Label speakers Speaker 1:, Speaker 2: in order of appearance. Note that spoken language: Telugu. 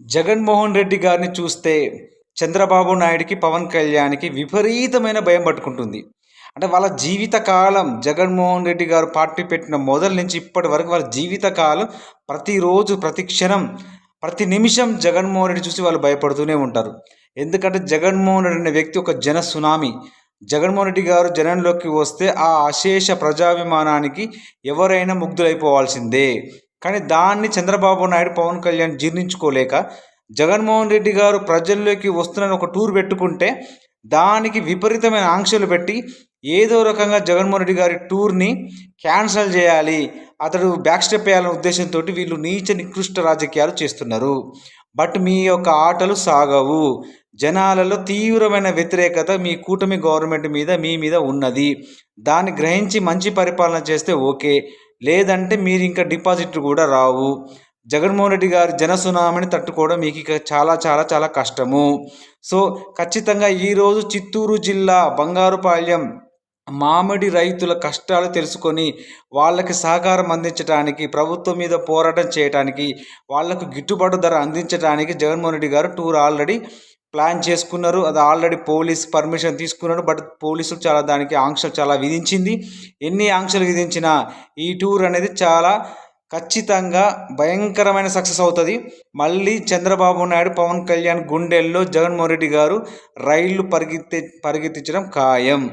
Speaker 1: జగన్మోహన్ రెడ్డి గారిని చూస్తే చంద్రబాబు నాయుడికి పవన్ కళ్యాణ్కి విపరీతమైన భయం పట్టుకుంటుంది. అంటే వాళ్ళ జీవితకాలం జగన్మోహన్ రెడ్డి గారు పార్టీ పెట్టిన మొదల నుంచి ఇప్పటి వరకు వాళ్ళ జీవితకాలం ప్రతిరోజు ప్రతి క్షణం ప్రతి నిమిషం జగన్మోహన్ రెడ్డి చూసి వాళ్ళు భయపడుతూనే ఉంటారు. ఎందుకంటే జగన్మోహన్ రెడ్డి అనే వ్యక్తి ఒక జన సునామీ. జగన్మోహన్ రెడ్డి గారు జనంలోకి వస్తే ఆ అశేష ప్రజాభిమానానికి ఎవరైనా ముగ్ధులైపోవాల్సిందే. కానీ దాన్ని చంద్రబాబు నాయుడు పవన్ కళ్యాణ్ జీర్ణించుకోలేక జగన్మోహన్ రెడ్డి గారు ప్రజల్లోకి వస్తున్న ఒక టూర్ పెట్టుకుంటే దానికి విపరీతమైన ఆంక్షలు పెట్టి ఏదో రకంగా జగన్మోహన్ రెడ్డి గారి టూర్ని క్యాన్సల్ చేయాలి. అతడు బ్యాక్ స్టెప్ వేయాలనే ఉద్దేశంతో వీళ్ళు నీచ నికృష్ట రాజకీయాలు చేస్తున్నారు. బట్ మీ యొక్క ఆటలు సాగవు. జనాలలో తీవ్రమైన వ్యతిరేకత మీ కూటమి గవర్నమెంట్ మీద మీ మీద ఉన్నది. దాన్ని గ్రహించి మంచి పరిపాలన చేస్తే ఓకే. లేదంటే మీరు ఇంకా డిపాజిట్లు కూడా రావు. జగన్మోహన్ రెడ్డి గారి జనసునామని తట్టుకోవడం మీకు ఇక చాలా చాలా చాలా కష్టము. సో ఖచ్చితంగా ఈరోజు చిత్తూరు జిల్లా బంగారుపాళ్యం మామిడి రైతుల కష్టాలు తెలుసుకొని వాళ్ళకి సహకారం అందించడానికి ప్రభుత్వం మీద పోరాటం చేయడానికి వాళ్ళకు గిట్టుబాటు ధర అందించడానికి జగన్మోహన్ రెడ్డి గారు టూర్ ఆల్రెడీ ప్లాన్ చేసుకున్నారు. అది ఆల్రెడీ పోలీస్ పర్మిషన్ తీసుకున్నారు బట్ పోలీసులు చాలా దానికి ఆంక్షలు చాలా విధించింది. ఎన్ని ఆంక్షలు విధించినా ఈ టూర్ అనేది చాలా ఖచ్చితంగా భయంకరమైన సక్సెస్ అవుతుంది. మళ్ళీ చంద్రబాబు నాయుడు పవన్ కళ్యాణ్ గుండెల్లో జగన్మోహన్ రెడ్డి గారు రైళ్ళు పరిగెత్తి పరిగెత్తించడం ఖాయం.